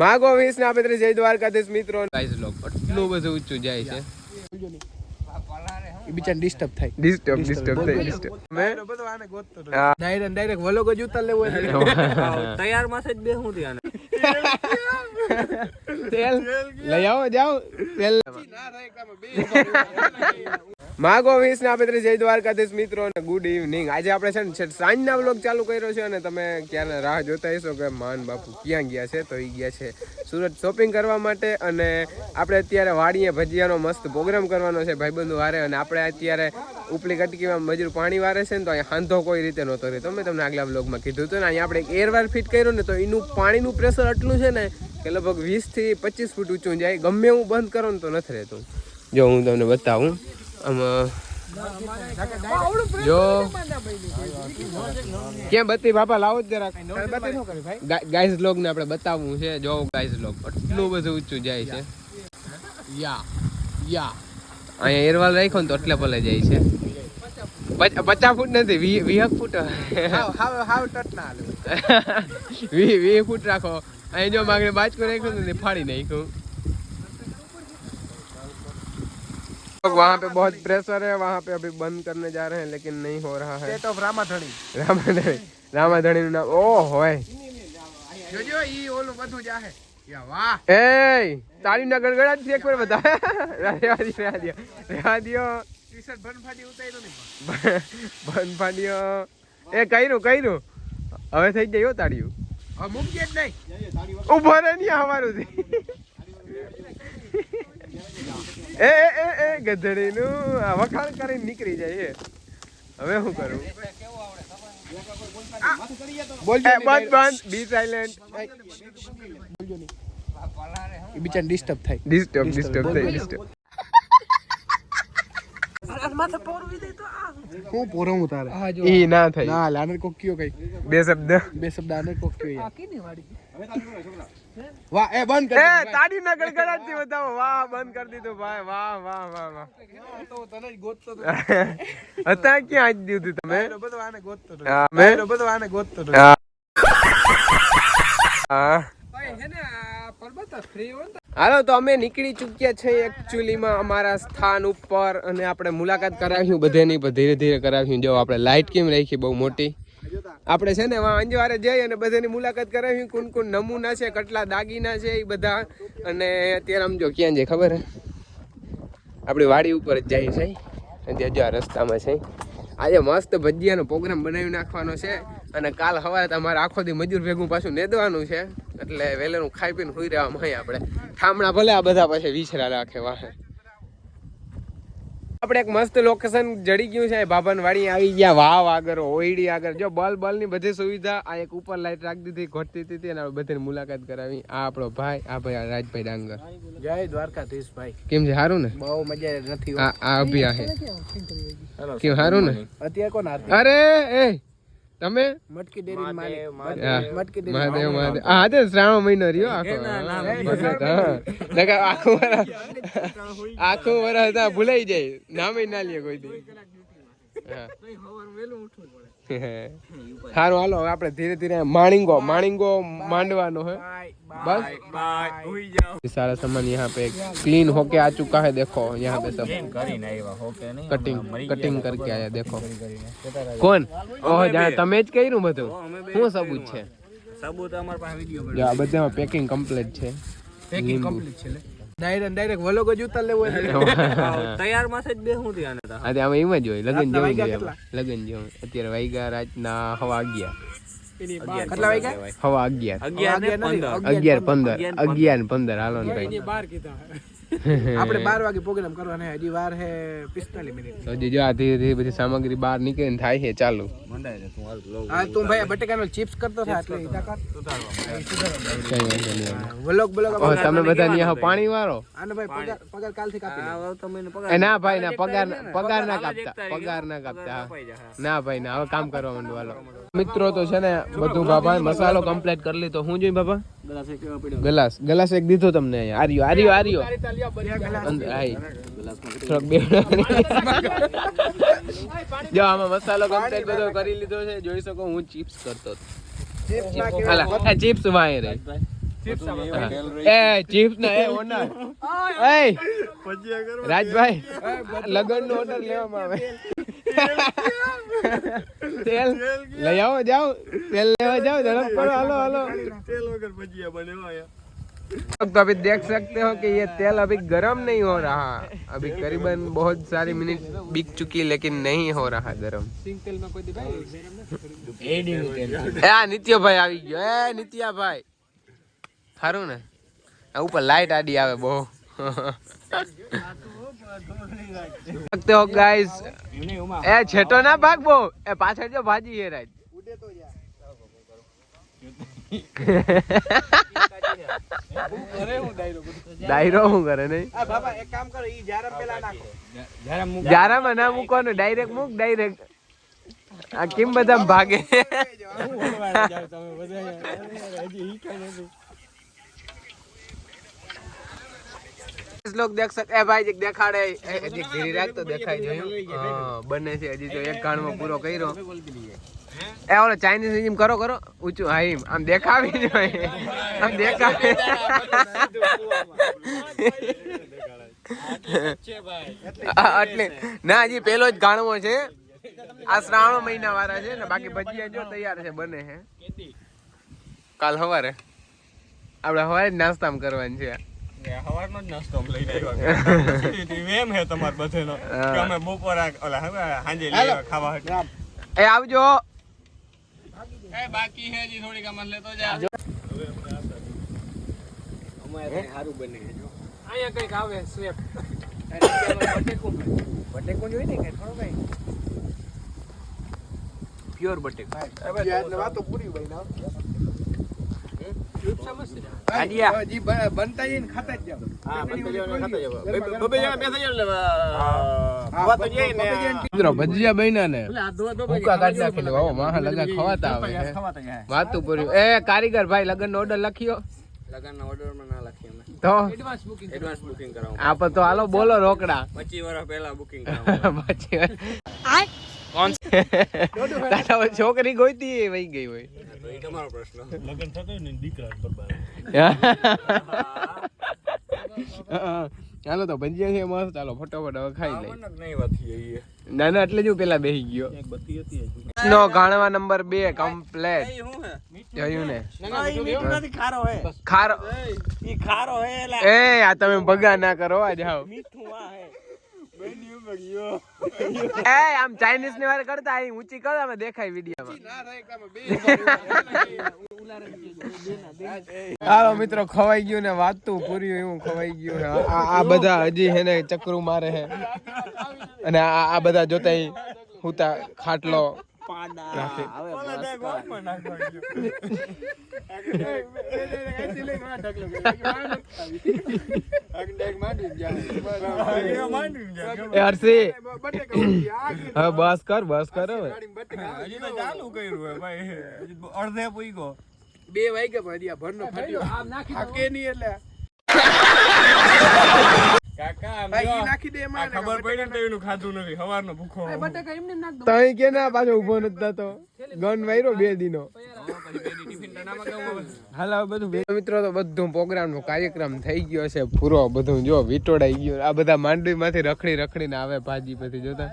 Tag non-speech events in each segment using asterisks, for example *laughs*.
માગો વીસ ને આપે જય દ્વારકાધીશ મિત્રો. ગાઈસ લોક એટલું બધું ઊંચું જાય છે. બિચાર ડિસ્ટર્બ થાય. ડિસ્ટર્બ ડિસ્ટર્બ થઈ ડિસ્ટર્બ મે હા ડાયરેક્ટ ડાયરેક્ટ વલોગ જ ઉતાર લેવો તૈયારમાં જ બે હું ત્યાં તેલ લઈ આવો જાઓ. તેલ માગો વીસ ને આપે જય દ્વારકાધીશ મિત્રો અને ગુડ ઇવનિંગ આજે આપણે છે ને સાંજના બ્લોગ ચાલુ કર્યો છે અને તમે ક્યારે રાહ જોતા હશો કે માન બાપુ ક્યાં ગયા છે? તો એ ગયા છે સુરત શોપિંગ કરવા માટે અને આપણે અત્યારે વાડીએ ભજીયાનો મસ્ત પ્રોગ્રામ કરવાનો છે ભાઈબંધુ વારે અને આપણે અત્યારે ઉપલી કટકીમાં મજૂર પાણી વારે છે ને તો અહીંયા હાંધો કોઈ રીતે નહોતો રહેતો મેં તમને આગલા બ્લોગમાં કીધું હતું ને અહીંયા આપણે એક એરવાર ફિટ કર્યો ને તો એનું પાણીનું પ્રેશર એટલું છે ને કે લગભગ વીસથી પચીસ ફૂટ ઊંચું જાય. ગમે હું બંધ કરો ને તો નથી રહેતું. જો હું તમને બતાવું. જો. ક્યાં બત્તી બાપા લાવો જ જરાક. ગાઈઝ લોગ ને આપણે બતાવવું છે. જો ગાઈસ લોગ એટલું બધું ઊંચું જાય છે. યા યા. અહીંયા એરવાલ રાખ્યો ને તો એટલે ભલે જાય છે. પચ- પચાસ ફૂટ નથી વી વીસ ફૂટ. હાવ હાવ હાવ ટટ ના હાલે. *laughs* વી વી ફૂટ રાખો. અહીં જો માગણે બાજકો રાખ્યો ને ફાડી નાખ્યું. वहाँ पे बहुत प्रेशर है वहाँ पे अभी बंद करने जा रहे हैं लेकिन नहीं हो रहा है સ્ટેટ ઓફ રામાધણી રામાધણી રામાધણી નું નામ ઓ હોય જોજો ઈ ઓલું બધું જાહે યા વાહ એ તાળી ના ગડગડાટ થી એક વાર બતા રેવા દો રેવા દો રેવા દો ટી-શર્ટ બનફાટી ઉતાર્યો ને બંધ પાડ્યો એ કર્યું કર્યું હવે થઈ ગયો તાળીયું હવે મૂકીએ જ નહીં ઉભો રે નહીં અમારું થી એ એ એ એ ગધડીનું આ વખાણ કરીને નીકળી જાય એ. હવે શું કરું? એ બંધ બંધ બી સાયલેન્ટ એ ડિસ્ટર્બ થાય. ડિસ્ટર્બ ડિસ્ટર્બ હું તારે ઈ ના થાય. ના લાનર કોક કયો કઈ બે શબ્દ. બે શબ્દ આને કોક કયો યાર? વાહ એ બંધ એ તાડી ના ગડગડાટથી બતાવો. વાહ બંધ કરી દીધું ભાઈ. વાહ વાહ વાહ વાહ. તો તને જ ગોતતો હતો હતા ક્યાં આજ દીધું તમે? બધો આને ગોતતો હતો. હા, મેં- બધો આને ગોતતો હતો. હા. *laughs* હા. હે ને પરબત ફ્રી હોય ને હાલો તો અમે નીકળી ચૂક્યા છે એકચ્યુઅલીમાં અમારા સ્થાન ઉપર અને આપણે મુલાકાત કરાવ્યું બધેની ધીરે ધીરે કરાવ્યું. જો આપણે લાઇટ કેમ રાખી બહુ મોટી? આપણે છે ને અંજવારે જઈ અને બધાની મુલાકાત કરાવી. કુન કોણ નમૂના છે, કેટલા દાગીના છે એ બધા. અને અત્યારે આમ જો ક્યાં છે ખબર આપણી વાડી ઉપર જ જાય છે. અને જો આ રસ્તામાં છે. આજે મસ્ત ભજીયાનો પ્રોગ્રામ બનાવી નાખવાનો છે. અને કાલ સવારે તમારે આખો દી મજૂર ભેગું પાછું નેદવાનું છે. એટલે વહેલેનું ખાઈ પીને સુઈ રહેવામાં હોય આપણે. ઠામણા ભલે આ બધા પાસે વિછરા રાખે વાહે. આપણે એક મસ્ત લોકેશન જડી ગયું છે. બાબનવાડી આવી ગયા વાવ આગળ ઓઈડી આગળ. જો બલ બલની બધી સુવિધા આ એક ઉપર લાઈટ રાખી દીધી ઘટતી હતી અને બધી બધાની મુલાકાત કરાવી. આ આપણો ભાઈ આ ભાઈ રાજભાઈ ડાંગર. જય દ્વારકાધીશ ભાઈ કેમ છે? સારું ને? બહુ મજા નથી આ આ અભિયા છે. કેમ સારું ને? અત્યારે કોણ અરે એ! તમે? મટકી ડેરી મટકી ડેરી મહાદેવ મહાદેવ. હા હા તે શ્રાવણ મહિનો રહ્યો આખો. હા. આખું વરસ આખું વરસ હા, ભૂલાઈ જાય. નામે ના લે કોઈ દી. હા. સારું હાલો આપણે ધીરે ધીરે માણિંગો માણિંગો માંડવાનો है बस सारा सामान यहाँ पे क्लीन होके आ चुका है देखो यहाँ पे सब કરીને આવ્યા હો કે નહીં કટિંગ કટિંગ करके आया देखो કોણ ઓહ જાણે તમે જ કર્યું બધું શું સબૂત છે સબૂત અમારા પાસે વિડીયો જો આ બધામાં પેકિંગ કમ્પ્લીટ છે પેકિંગ કમ્પ્લીટ છે ડાયરેક્ટ ડાયરેક્ટ વલોગ જ ઉતાર લેવો એટલે *laughs* તૈયાર માં જ બે હું ત્યાં હતા આજે આમાં એમ જ હોય લગન જેવું જ વાગ્યા હોય આમાં. લગન જેવું અત્યારે વાગ્યા રાતના હવા અગિયાર કેટલા વાગ્યા હવા અગિયાર. અગિયાર ને અગિયાર નથી, પંદર. અગિયાર પંદર. અગિયાર ને પંદર. હાલો ને ભાઈ. *laughs* આપણે બાર વાગે પ્રોગ્રામ કરવાનો હજી વાર હે પિસ્તાલીસ મિનિટ. હજી જો આ ધીરે ધીરે બધી સામગ્રી બહાર નીકળે ને થાય છે ચાલુ. મંડાય છે તું હાલ લો હા તું ભાઈ બટેકાનો ચિપ્સ કરતો થા એટલે ઈતા કર કઈ વાંધો નહીં. વલોગ બલોગ ઓહ, તમે બધા ત્યાં પાણી વાળો? આને ભાઈ પગાર પગાર કાલથી કાપી આ લે. આવતા મહિને પગાર ના ભાઈ ના પગાર પગાર ના કાપતા. પગાર ના કાપતા. ના ભાઈ ના હવે કામ કરવા માંડો હાલો. મિત્રો તો છે ને બધું બાબા મસાલો કમ્પ્લીટ કરી લીધો. હું જોઈ બાબા ગ્લાસ ગ્લાસ. ગ્લાસ એક દીધો તમને અહીંયા. આર્યો આર્યો આર્યો. બે જો આમાં મસાલો કમ્પ્લીટ બધો કરી લીધો છે. જોઈ શકો હું ચિપ્સ કરતો ચિપ્સ વાય રે રાજભાઈ લગન નો ઓર્ડર લેવામાં આવે. તેલ લઈ આવો જાઓ તેલ લેવા જાઓ ઝડપ કરો હાલો હાલો તેલ વગર ભજીયા બને तो अभी देख सकते हो कि ये तेल अभी गर्म नहीं हो रहा अभी करीबन बहुत सारी मिनट बीत चुकी लेकिन नहीं हो रहा गर्म એ આ નિત્યભાઈ આવી ગયો એ નિત્યાભાઈ સારું ને આ ઉપર લાઈટ આડી આવે બહુ શકતે હો ગાઈસ એ છેટો ના ભાગવો એ પાછળ જો ભાજી હે રાઈટ ઉડે તો કરે નહીં? ના મૂકવાનું ડાયરેક્ટ મૂક ડાયરેક્ટ આ કેમ બધા ભાગે? લોક દેખ સક ભાઈ જીક દેખાડે હજી ઘીરી રાખ તો દેખાય જોયું. હા બને છે હજી તો એક કાણમાં પૂરો કર્યો. એ ઓલો ચાઇનીઝ જેમ કરો કરો. ઊંચું હા એમ. આમ દેખાવી જોઈએ આમ દેખાવી. *laughs* એટલે. ના હજી પેલો જ ગાણવો છે. આ શ્રાવણ મહિના વાળા છે ને બાકી ભજીયા જો તૈયાર છે બને છે. કાલ સવારે. આપણે સવારે જ નાસ્તામાં કરવાની છે. હવારનો જ નાસ્તો લઈને આવ્યા એમ હે તમાર બધેનો કે અમે બપોરા ઓલા હવે સાંજે લેવા ખાવા હતા એ આવજો. એ બાકી હે હજી થોડીક અમર લેતો જા. અમારે સારું બને જો. અહીંયા કંઈક આવે સ્વેપ બટેકું જોઈ ને કે થોડો ભાઈ પ્યોર બટેકા. વાતો પૂરી ભાઈ ના આડિયા. હજી બ- બનતા જઈને ખાતા જ જાવ હા બંધ જાવ ખાતા જાવ બબે બબે બેસા જાવ એટલે ખાવા તો જઈએ ને. મિત્રો ભજીયા બન્યા ને. ભૂકા કાઢી નાખેલી વાવો માહા લગા ખવાતા આવે વાતું પૂર્યું એ કારીગર ભાઈ લગન નો ઓર્ડર લખ્યો? લગનના ઓર્ડરમાં ના લખીએ અમે. તો? એડવાન્સ બુકિંગ એડવાન્સ બુકિંગ કરાવવું આપ તો હાલો બોલો રોકડા. 25 વર્ષ પહેલા બુકિંગ *laughs* કરાવવું પછી કોણ હવે છોકરી ગોઈતી એ વહી ગઈ હોય. તમારો પ્રશ્ન. લગ્ન થતો ને દીકરા પર ચાલો તો ભજીયા છે મસ્ત. ચાલો ફટાફટ હવે ખાઈ લઈ આવવાના જ નહીં વાત છે એ ના ના એટલે જ હું પેલા બેસી ગયો. નો ગાણવા નંબર બે કમ્પ્લેટ. જોયું ને. ખારો એ ખારો હે એ આ તમે ભગા ના કરો આ જાઓ મીઠું આ હે. એ આમ ચાઇનીઝની વાર કરતા અહીં ઊંચી કરો અમે દેખાય વિડીયોમાં હાલો મિત્રો ખવાઈ ગયું ને વાતું પૂર્યું એવું ખવાઈ ગયું ને આ આ બધા હજી હે ને ચક્રું મારે હે અને આ આ બધા જોતા હું હુતા ખાટલો હર્ષી હવે બસ કર બસ કર હવે હજી તો ચાલુ કર્યું ભાઈ અડધે પૂઈ બે વાગ્યા પણ હજી આ ભરનો ફાટ્યો થાકે નહીં એટલે આમ ભાઈ નાખી દે એમાં ખબર પડી ને એનું ખાધું નથી સવારનો ભૂખો હું. તઈ કે ના પાછો ઊભો નથી થતો ગન વાયરો બે દિનો. હાલ બધું ભેગું. મિત્રો તો બધું પ્રોગ્રામ નો કાર્યક્રમ થઈ ગયો છે પૂરો બધું જો વિટોડાઈ ગયો આ બધા માંડવી માંથી રખડી રખડીને આવે ભાજી પછી જોતા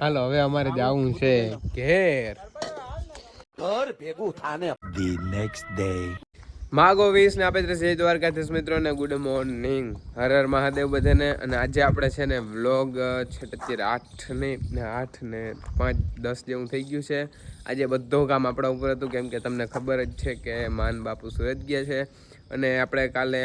હાલો હવે અમારે જવું છે ઘેર the નેક્સ્ટ day. માગો વીસ ને આપે જય દ્વારકાધીશ મિત્રોને ગુડ મોર્નિંગ હર હર મહાદેવ બધાને. અને આજે આપણે છે ને વ્લોગ છે અત્યારે આઠ ને આઠ ને પાંચ દસ જેવું થઈ ગયું છે. આજે બધો કામ આપણા ઉપર હતું, કેમ કે તમને ખબર જ છે કે માન બાપુ સુરત ગયા છે. અને આપણે કાલે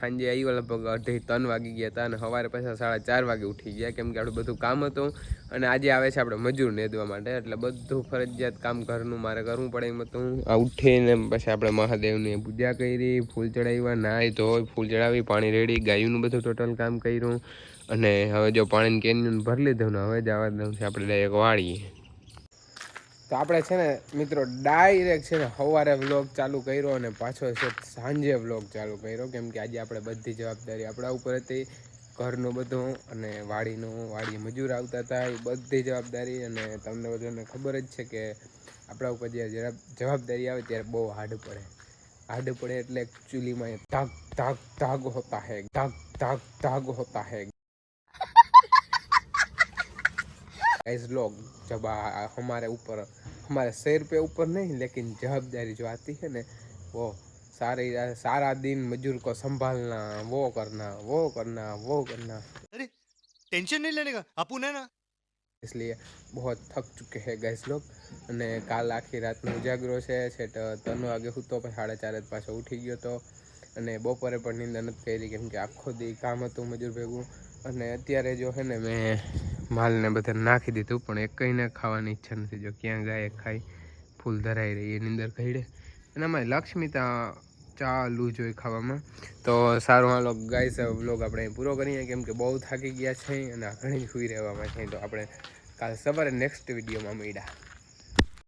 સાંજે આવ્યો લગભગ અઢી ત્રણ વાગી ગયા હતા અને સવારે પાછા સાડા ચાર વાગે ઉઠી ગયા, કેમ કે આપણું બધું કામ હતું. અને આજે આવે છે આપણે મજૂર નેદવા માટે, એટલે બધું ફરજિયાત કામ ઘરનું, મારે કરવું પડે એમ હતું. આ ઉઠીને પછી આપણે મહાદેવની પૂજા કરી, ફૂલ ચડાવ્યા, નાહી ધોઈ, ફૂલ ચડાવી, પાણી રેડી, ગાયુંનું બધું ટોટલ કામ કર્યું. અને હવે જો પાણીની કેન્યુન ભરી લીધું ને હવે જવા દઉં છે આપણે ડાયરેક્ટ વાળીએ તો આપણે છે ને, મિત્રો ડાયરેક્ટ છે ને સવારે વ્લોગ ચાલુ કર્યો અને પાછો છે સાંજે વ્લોગ ચાલુ કર્યો. કેમ કે આજે આપણે બધી જવાબદારી આપણા ઉપર હતી. ઘરનું બધું અને વાડીનું, વાડી મજૂર આવતા હતા, એ બધી જવાબદારી. અને તમને બધાને ખબર જ છે કે આપણા ઉપર જ્યારે જવાબદારી આવે ત્યારે બહુ હાર્ડ પડે. હાર્ડ પડે એટલે ચૂલીમાં ધાક ધાક ધાક હોતા હે, ધાક ધાક ધાક હોતા હે. એઝ લોગ જબ અમારે ઉપર हमारे ऊपर हमारे सिर पे ऊपर नहीं लेकिन जवाबदारी जो आती है ना वो सारे सारा दिन मजदूर को संभालना वो करना वो करना वो करना अरे टेंशन नहीं लेने का अपुन है ना इसलिए बहुत થક ચૂકે હે ગેસ લોગ અને કાલ આખી રાતનો ઉજાગરો છે છેટ ત્રણ વાગે હું તો પછી સાડા ચાર જ પાછો ઉઠી ગયો તો અને બપોરે પણ નીંદર નથી કરી કેમ કે આખો દી કામ હતું મજૂર ભેગું અને અત્યારે જો છે ને મેં માલને બધા નાખી દીધું, પણ એક કંઈને ખાવાની ઈચ્છા નથી. જો ક્યાં ગાય ખાઈ ફૂલ ધરાઈ રહી, એની અંદર કહીડે અને અમારી લક્ષ્મીતા ચાલુ જોઈએ ખાવામાં. તો સારું, હાલો ગાય બ્લોગ આપણે પૂરો કરીએ. કેમ કે બહુ થાકી ગયા છે અને ઘણી સુઈ રહેવામાં છે. તો આપણે કાલ સવારે નેક્સ્ટ વિડીયોમાં મળ્યા.